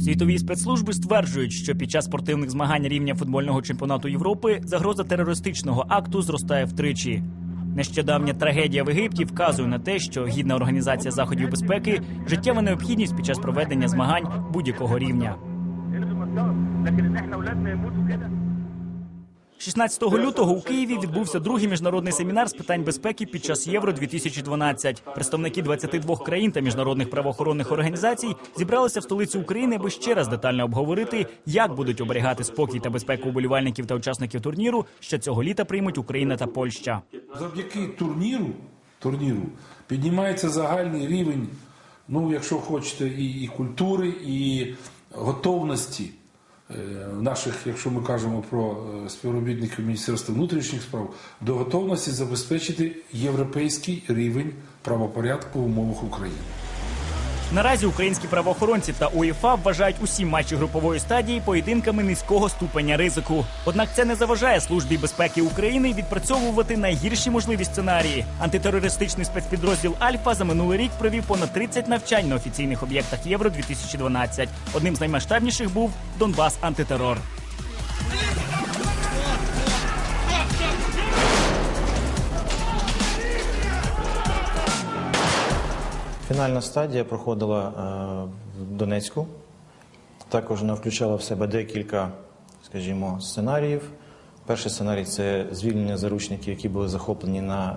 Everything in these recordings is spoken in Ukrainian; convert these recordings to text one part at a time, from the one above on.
Світові спецслужби стверджують, що під час спортивних змагань рівня футбольного чемпіонату Європи загроза терористичного акту зростає втричі. Нещодавня трагедія в Єгипті вказує на те, що гідна організація заходів безпеки життєва необхідність під час проведення змагань будь-якого рівня. 16 лютого у Києві відбувся другий міжнародний семінар з питань безпеки під час Євро 2012 Представники 22 країн та міжнародних правоохоронних організацій зібралися в столиці України, аби ще раз детально обговорити, як будуть оберігати спокій та безпеку уболівальників та учасників турніру, що цього літа приймуть Україна та Польща. Завдяки турніру, турніру піднімається загальний рівень, ну, якщо хочете, і, і культури, і готовності наших, якщо ми кажемо про е, співробітників Міністерства внутрішніх справ, до готовності забезпечити європейський рівень правопорядку в умовах України. Наразі українські правоохоронці та УЄФА вважають усі матчі групової стадії поєдинками низького ступеня ризику. Однак це не заважає службі безпеки України відпрацьовувати найгірші можливі сценарії. Антитерористичний спецпідрозділ Альфа за минулий рік провів понад 30 навчань на офіційних об'єктах Євро 2012 Одним з наймасштабніших був Донбас антитерор. Фінальна стадія проходила е, в Донецьку. Також вона включала в себе декілька, скажімо, сценаріїв. Перший сценарій це звільнення заручників, які були захоплені на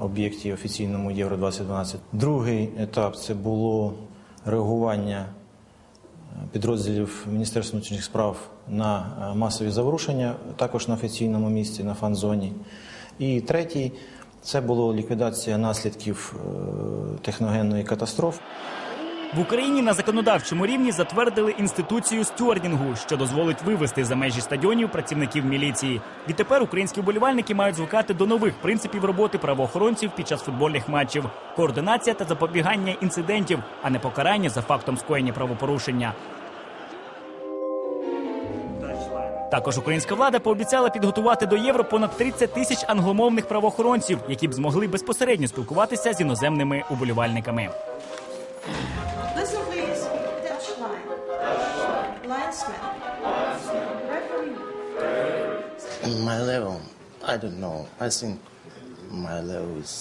е, об'єкті офіційному Євро 2012. Другий етап це було реагування е, підрозділів Міністерства внутрішніх справ на масові заворушення, також на офіційному місці, на фан-зоні. І третій це було ліквідація наслідків е, техногенної катастрофи. В Україні на законодавчому рівні затвердили інституцію стюардінгу, що дозволить вивести за межі стадіонів працівників міліції. Відтепер українські вболівальники мають звикати до нових принципів роботи правоохоронців під час футбольних матчів: координація та запобігання інцидентів, а не покарання за фактом скоєння правопорушення. Також українська влада пообіцяла підготувати до євро понад 30 тисяч англомовних правоохоронців, які б змогли безпосередньо спілкуватися з іноземними уболівальниками. My level, I don't know. I think my level is.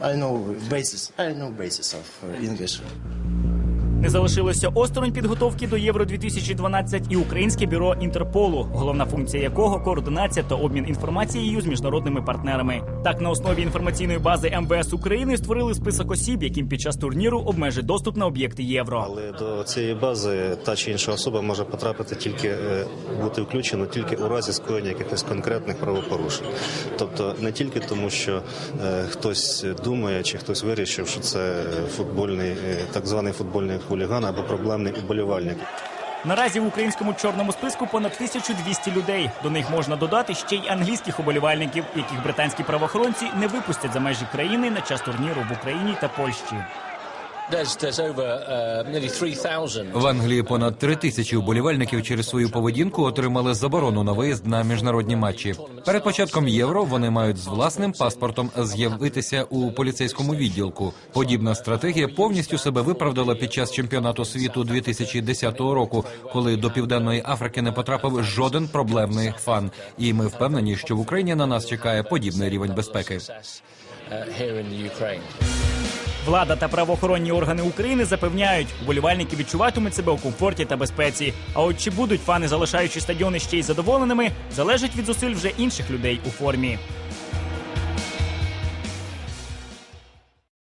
I know basis. I know basis of uh, English. Не залишилося осторонь підготовки до Євро 2012 і Українське бюро Інтерполу, головна функція якого координація та обмін інформацією з міжнародними партнерами. Так, на основі інформаційної бази МВС України створили список осіб, яким під час турніру обмежить доступ на об'єкти євро. Але до цієї бази та чи інша особа може потрапити тільки е, бути включена тільки у разі скоєння якихось конкретних правопорушень. Тобто не тільки тому, що е, хтось думає чи хтось вирішив, що це футбольний, е, так званий футбольний хуліган або проблемний уболівальник. Наразі в українському чорному списку понад 1200 людей. До них можна додати ще й англійських уболівальників, яких британські правоохоронці не випустять за межі країни на час турніру в Україні та Польщі. В Англії понад три тисячі вболівальників через свою поведінку отримали заборону на виїзд на міжнародні матчі. Перед початком євро вони мають з власним паспортом з'явитися у поліцейському відділку. Подібна стратегія повністю себе виправдала під час чемпіонату світу 2010 року, коли до південної Африки не потрапив жоден проблемний фан. І ми впевнені, що в Україні на нас чекає подібний рівень безпеки. Влада та правоохоронні органи України запевняють, вболівальники відчуватимуть себе у комфорті та безпеці. А от чи будуть фани, залишаючи стадіони ще й задоволеними, залежить від зусиль вже інших людей у формі.